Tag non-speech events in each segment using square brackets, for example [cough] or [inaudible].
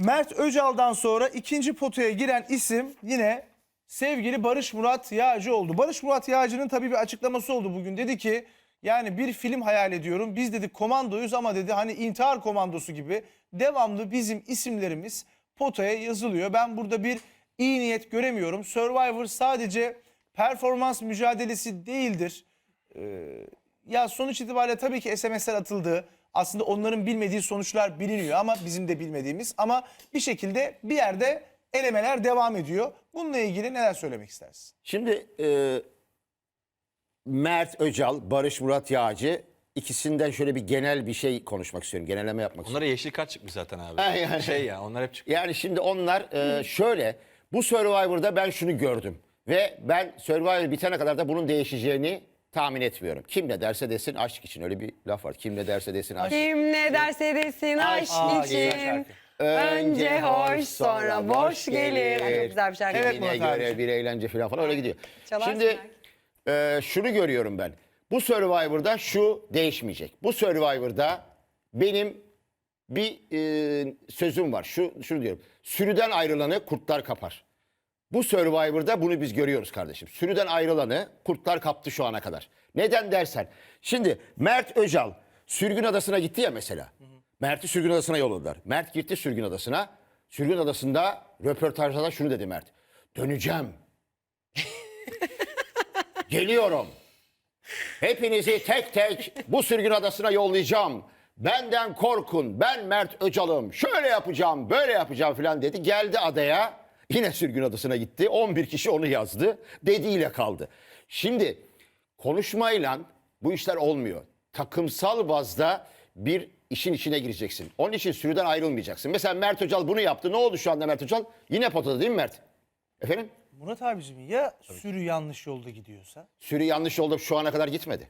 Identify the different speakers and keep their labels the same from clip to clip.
Speaker 1: Mert Öcal'dan sonra ikinci potaya giren isim yine sevgili Barış Murat Yağcı oldu. Barış Murat Yağcı'nın tabii bir açıklaması oldu bugün. Dedi ki yani bir film hayal ediyorum. Biz dedi komandoyuz ama dedi hani intihar komandosu gibi devamlı bizim isimlerimiz potaya yazılıyor. Ben burada bir iyi niyet göremiyorum. Survivor sadece performans mücadelesi değildir. Ya sonuç itibariyle tabii ki SMS'ler atıldı. Aslında onların bilmediği sonuçlar biliniyor ama bizim de bilmediğimiz. Ama bir şekilde bir yerde elemeler devam ediyor. Bununla ilgili neler söylemek istersin?
Speaker 2: Şimdi e, Mert Öcal, Barış Murat Yağcı ikisinden şöyle bir genel bir şey konuşmak istiyorum. Genelleme yapmak istiyorum.
Speaker 3: Onlara yeşil kart çıkmış zaten abi.
Speaker 2: Ha, yani.
Speaker 3: Şey ya onlar hep çıkıyor.
Speaker 2: Yani şimdi onlar e, şöyle bu Survivor'da ben şunu gördüm. Ve ben Survivor bitene kadar da bunun değişeceğini tahmin etmiyorum. Kim ne derse desin aşk için öyle bir laf var. Kim ne derse desin aşk
Speaker 4: Kim ne derse desin aşk
Speaker 1: Aa, güzel
Speaker 4: için.
Speaker 1: şarkı.
Speaker 4: Önce hoş sonra boş gelir. Ay, çok güzel bir şarkı.
Speaker 1: Evet,
Speaker 2: Kimine
Speaker 1: Murat
Speaker 2: göre
Speaker 1: abiciğim.
Speaker 2: bir eğlence falan falan öyle gidiyor.
Speaker 4: Çalarsın
Speaker 2: Şimdi e, şunu görüyorum ben. Bu Survivor'da şu değişmeyecek. Bu Survivor'da benim bir e, sözüm var. Şu şunu diyorum. Sürüden ayrılanı kurtlar kapar. Bu Survivor'da bunu biz görüyoruz kardeşim. Sürüden ayrılanı kurtlar kaptı şu ana kadar. Neden dersen. Şimdi Mert Öcal sürgün adasına gitti ya mesela. Mert'i sürgün adasına yolladılar. Mert gitti sürgün adasına. Sürgün adasında röportajda da şunu dedi Mert. Döneceğim. [laughs] Geliyorum. Hepinizi tek tek bu sürgün adasına yollayacağım. Benden korkun. Ben Mert Öcal'ım. Şöyle yapacağım, böyle yapacağım falan dedi. Geldi adaya. Yine sürgün adasına gitti. 11 kişi onu yazdı. Dediğiyle kaldı. Şimdi konuşmayla bu işler olmuyor. Takımsal bazda bir işin içine gireceksin. Onun için sürüden ayrılmayacaksın. Mesela Mert Öcal bunu yaptı. Ne oldu şu anda Mert Öcal? Yine potada değil mi Mert? Efendim?
Speaker 1: Murat abicim ya sürü yanlış yolda gidiyorsa?
Speaker 2: Sürü yanlış yolda şu ana kadar gitmedi.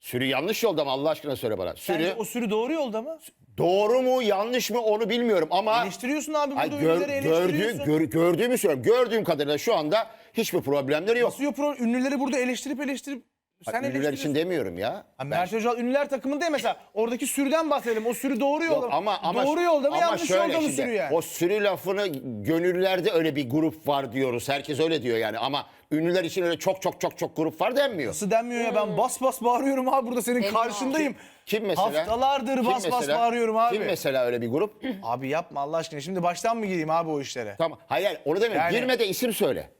Speaker 2: Sürü yanlış yolda mı Allah aşkına söyle bana. Sürü
Speaker 1: Sence o sürü doğru yolda mı?
Speaker 2: doğru mu yanlış mı onu bilmiyorum ama
Speaker 1: Eleştiriyorsun abi
Speaker 2: Ay,
Speaker 1: burada
Speaker 2: gör-
Speaker 1: ünlüleri
Speaker 2: gördüğüm,
Speaker 1: eleştiriyorsun.
Speaker 2: gör- gördüğümü söylüyorum. Gördüğüm kadarıyla şu anda hiçbir problemleri yok.
Speaker 1: Nasıl pro ünlüleri burada eleştirip eleştirip sen
Speaker 2: Ünlüler için demiyorum ya.
Speaker 1: Ha, Mert Öcal ünlüler takımında ya mesela oradaki sürüden bahsedelim. O sürü doğru yolda
Speaker 2: Yok,
Speaker 1: mı?
Speaker 2: ama ama
Speaker 1: doğru yolda mı
Speaker 2: ama
Speaker 1: yanlış
Speaker 2: şöyle
Speaker 1: yolda mı
Speaker 2: şimdi,
Speaker 1: sürü yani?
Speaker 2: O sürü lafını gönüllerde öyle bir grup var diyoruz. Herkes öyle diyor yani ama ünlüler için öyle çok çok çok çok grup var denmiyor.
Speaker 1: Nasıl denmiyor ya ben bas bas bağırıyorum abi burada senin karşındayım.
Speaker 2: Kim mesela?
Speaker 1: Haftalardır
Speaker 2: Kim
Speaker 1: bas bas
Speaker 2: mesela?
Speaker 1: bağırıyorum abi.
Speaker 2: Kim mesela öyle bir grup? [clears throat]
Speaker 1: Abi yapma Allah aşkına şimdi baştan mı gireyim abi o işlere?
Speaker 2: tamam. Hayır hayır, onu demiyorum.
Speaker 1: Yani-
Speaker 2: Girme de isim söyle.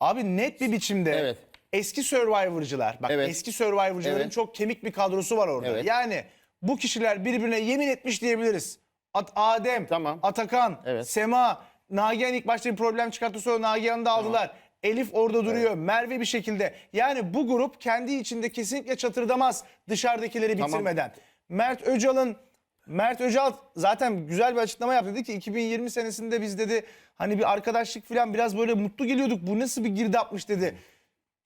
Speaker 1: Abi net bir biçimde
Speaker 2: Evet.
Speaker 1: Eski Survivor'cılar bak
Speaker 2: Evet.
Speaker 1: eski Survivor'cıların
Speaker 2: Evet.
Speaker 1: çok kemik bir kadrosu var orada.
Speaker 2: Evet.
Speaker 1: Yani bu kişiler birbirine yemin etmiş diyebiliriz. At Adem,
Speaker 2: Tamam.
Speaker 1: Atakan,
Speaker 2: Evet.
Speaker 1: Sema, Nagihan ilk başta bir problem çıkarttı sonra Nagihan'ı da aldılar. Elif orada duruyor. Merve bir şekilde. Yani bu grup kendi içinde kesinlikle çatırdamaz dışarıdakileri
Speaker 2: Tamam.
Speaker 1: bitirmeden. Mert Öcal'ın Mert Öcal zaten güzel bir açıklama yaptı. Dedi ki 2020 senesinde biz dedi hani bir arkadaşlık falan biraz böyle mutlu geliyorduk. Bu nasıl bir girdapmış dedi.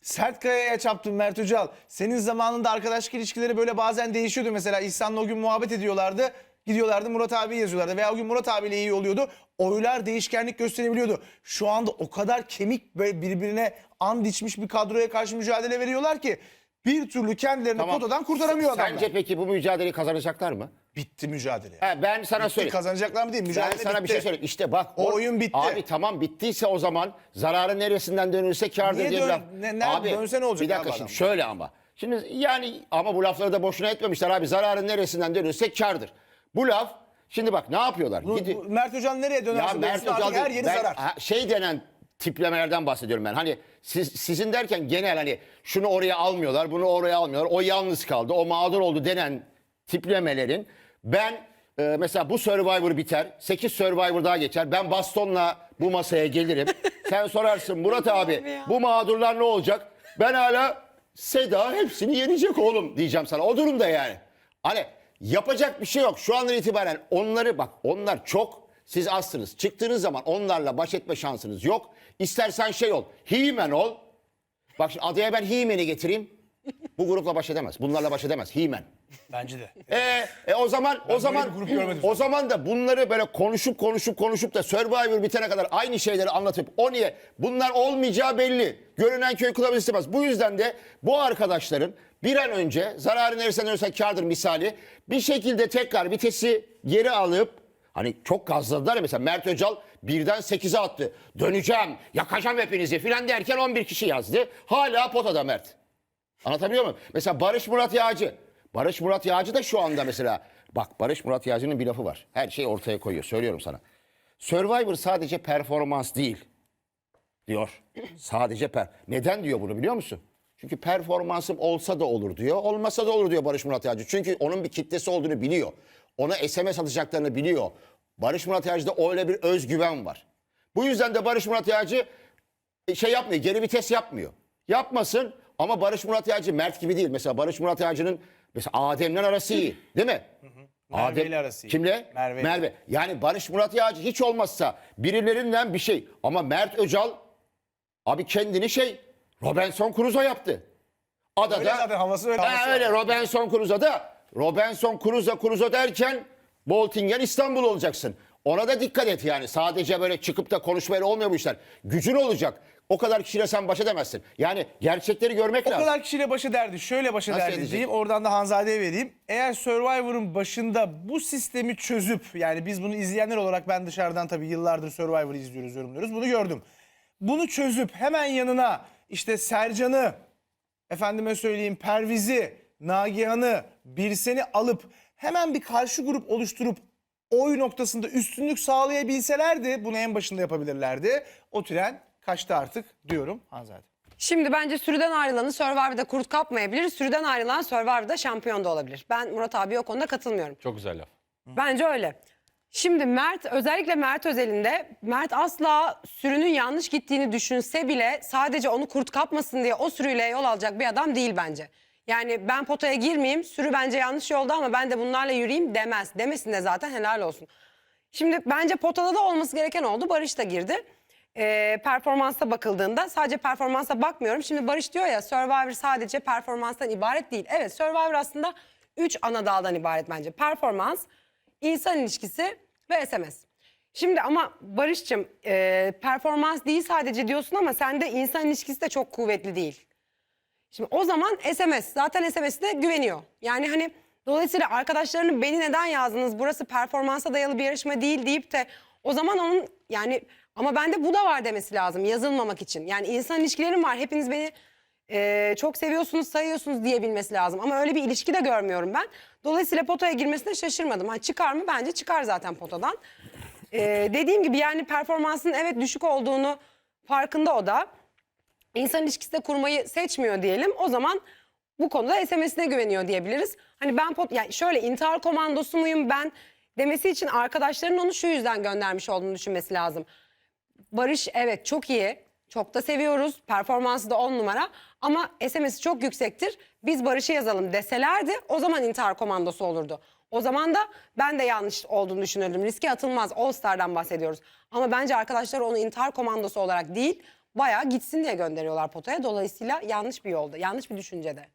Speaker 1: Sert kayaya çarptın Mert Öcal. Senin zamanında arkadaşlık ilişkileri böyle bazen değişiyordu. Mesela İhsan'la o gün muhabbet ediyorlardı. Gidiyorlardı Murat abi yazıyorlardı. Veya o gün Murat abiyle iyi oluyordu. Oylar değişkenlik gösterebiliyordu. Şu anda o kadar kemik ve birbirine and içmiş bir kadroya karşı mücadele veriyorlar ki bir türlü kendilerini
Speaker 2: Tamam.
Speaker 1: potadan kurtaramıyor adamlar.
Speaker 2: Sence peki bu mücadeleyi kazanacaklar mı?
Speaker 1: Bitti mücadele.
Speaker 2: Ha, ben sana
Speaker 1: Bitti,
Speaker 2: söyleyeyim.
Speaker 1: kazanacaklar mı değil
Speaker 2: Ben
Speaker 1: mücadele
Speaker 2: sana bir
Speaker 1: bitti.
Speaker 2: şey söyleyeyim. İşte bak.
Speaker 1: O oyun bitti.
Speaker 2: Abi tamam bittiyse o zaman zararın neresinden dönülse kârdır
Speaker 1: Niye
Speaker 2: diye
Speaker 1: dön-
Speaker 2: bir laf.
Speaker 1: ne- nerede dönse ne olacak
Speaker 2: Bir dakika
Speaker 1: abi
Speaker 2: şimdi
Speaker 1: adam?
Speaker 2: şöyle ama. Şimdi yani ama bu lafları da boşuna etmemişler abi. Zararın neresinden dönülse kârdır. Bu laf şimdi bak ne yapıyorlar?
Speaker 1: Bu-
Speaker 2: Gidi-
Speaker 1: bu Mert Öcal nereye dönerse dönsün artık
Speaker 2: Öcal
Speaker 1: her yeri
Speaker 2: ben-
Speaker 1: zarar.
Speaker 2: ha, şey denen tiplemelerden bahsediyorum ben. Hani siz, sizin derken genel hani şunu oraya almıyorlar, bunu oraya almıyorlar. O yalnız kaldı, o mağdur oldu denen tiplemelerin ben e, mesela bu Survivor biter, 8 Survivor daha geçer. Ben bastonla bu masaya gelirim. [laughs] Sen sorarsın Murat abi bu mağdurlar ne olacak? Ben hala Seda hepsini yenecek oğlum diyeceğim sana. O durumda yani. Hani yapacak bir şey yok. Şu andan itibaren onları bak onlar çok siz azsınız. Çıktığınız zaman onlarla baş etme şansınız yok. İstersen şey ol. He-Man ol. Bak şimdi adaya ben He-Man'i getireyim. Bu grupla baş edemez. Bunlarla baş edemez. He-Man.
Speaker 1: Bence de.
Speaker 2: E, e o zaman o zaman
Speaker 1: bir grup görmedim
Speaker 2: o zaman da bunları böyle konuşup konuşup konuşup da Survivor bitene kadar aynı şeyleri anlatıp o niye bunlar olmayacağı belli. Görünen köy kılavuz istemez. Bu yüzden de bu arkadaşların bir an önce zararı neresinden ölürse kârdır misali bir şekilde tekrar vitesi geri alıp Hani çok gazladılar ya mesela Mert Öcal birden 8'e attı. Döneceğim, yakacağım hepinizi filan derken 11 kişi yazdı. Hala potada Mert. Anlatabiliyor muyum? Mesela Barış Murat Yağcı. Barış Murat Yağcı da şu anda mesela. Bak Barış Murat Yağcı'nın bir lafı var. Her şeyi ortaya koyuyor. Söylüyorum sana. Survivor sadece performans değil. Diyor. Sadece per. Neden diyor bunu biliyor musun? Çünkü performansım olsa da olur diyor. Olmasa da olur diyor Barış Murat Yağcı. Çünkü onun bir kitlesi olduğunu biliyor. Ona SMS atacaklarını biliyor. Barış Murat Yağcı'da öyle bir özgüven var. Bu yüzden de Barış Murat Yağcı e, şey yapmıyor, geri vites yapmıyor. Yapmasın ama Barış Murat Yağcı Mert gibi değil. Mesela Barış Murat Yağcı'nın mesela Adem'le arası iyi değil mi?
Speaker 1: Merve ile arası iyi.
Speaker 2: Kimle?
Speaker 1: Merve.
Speaker 2: Merve. Yani Barış Murat Yağcı hiç olmazsa birilerinden bir şey. Ama Mert Öcal abi kendini şey Robinson Crusoe yaptı. Adada.
Speaker 1: Öyle zaten havası öyle.
Speaker 2: Ha,
Speaker 1: havası
Speaker 2: öyle. Robinson Crusoe'da Robinson Crusoe Crusoe derken Boltingen İstanbul olacaksın. Ona da dikkat et yani. Sadece böyle çıkıp da konuşmayla olmuyor bu işler. Gücün olacak. O kadar kişiyle sen baş edemezsin. Yani gerçekleri görmek
Speaker 1: O
Speaker 2: lazım.
Speaker 1: kadar kişiyle baş ederdi. Şöyle baş
Speaker 2: Nasıl
Speaker 1: ederdi
Speaker 2: edecek?
Speaker 1: diyeyim. Oradan da Hanzade'ye vereyim. Eğer Survivor'ın başında bu sistemi çözüp yani biz bunu izleyenler olarak ben dışarıdan tabii yıllardır Survivor'ı izliyoruz, yorumluyoruz. Bunu gördüm. Bunu çözüp hemen yanına işte Sercan'ı, efendime söyleyeyim Perviz'i, Nagihan'ı, Birsen'i alıp hemen bir karşı grup oluşturup oy noktasında üstünlük sağlayabilselerdi bunu en başında yapabilirlerdi. O tren kaçtı artık diyorum Hanzade.
Speaker 4: Şimdi bence sürüden ayrılanı Survivor'da kurt kapmayabilir. Sürüden ayrılan Survivor'da şampiyon da olabilir. Ben Murat abi o konuda katılmıyorum.
Speaker 3: Çok güzel laf.
Speaker 4: Bence öyle. Şimdi Mert özellikle Mert özelinde Mert asla sürünün yanlış gittiğini düşünse bile sadece onu kurt kapmasın diye o sürüyle yol alacak bir adam değil bence. Yani ben potaya girmeyeyim sürü bence yanlış yolda ama ben de bunlarla yürüyeyim demez. Demesin de zaten helal olsun. Şimdi bence potada da olması gereken oldu. Barış da girdi. Ee, performansa bakıldığında sadece performansa bakmıyorum. Şimdi Barış diyor ya Survivor sadece performanstan ibaret değil. Evet Survivor aslında 3 ana daldan ibaret bence. Performans, insan ilişkisi ve SMS. Şimdi ama Barış'cığım e, performans değil sadece diyorsun ama sende insan ilişkisi de çok kuvvetli değil. Şimdi o zaman SMS zaten SMS'de güveniyor. Yani hani dolayısıyla arkadaşlarını beni neden yazdınız burası performansa dayalı bir yarışma değil deyip de o zaman onun yani ama bende bu da var demesi lazım yazılmamak için. Yani insan ilişkilerim var hepiniz beni e, çok seviyorsunuz sayıyorsunuz diyebilmesi lazım. Ama öyle bir ilişki de görmüyorum ben. Dolayısıyla potaya girmesine şaşırmadım. Ha, çıkar mı? Bence çıkar zaten potadan. E, dediğim gibi yani performansının evet düşük olduğunu farkında o da insan ilişkisi de kurmayı seçmiyor diyelim. O zaman bu konuda SMS'ine güveniyor diyebiliriz. Hani ben pot yani şöyle intihar komandosu muyum ben demesi için arkadaşlarının onu şu yüzden göndermiş olduğunu düşünmesi lazım. Barış evet çok iyi. Çok da seviyoruz. Performansı da on numara. Ama SMS'i çok yüksektir. Biz Barış'ı yazalım deselerdi o zaman intihar komandosu olurdu. O zaman da ben de yanlış olduğunu düşünürdüm. Riske atılmaz. All Star'dan bahsediyoruz. Ama bence arkadaşlar onu intihar komandosu olarak değil bayağı gitsin diye gönderiyorlar potaya. Dolayısıyla yanlış bir yolda, yanlış bir düşüncede.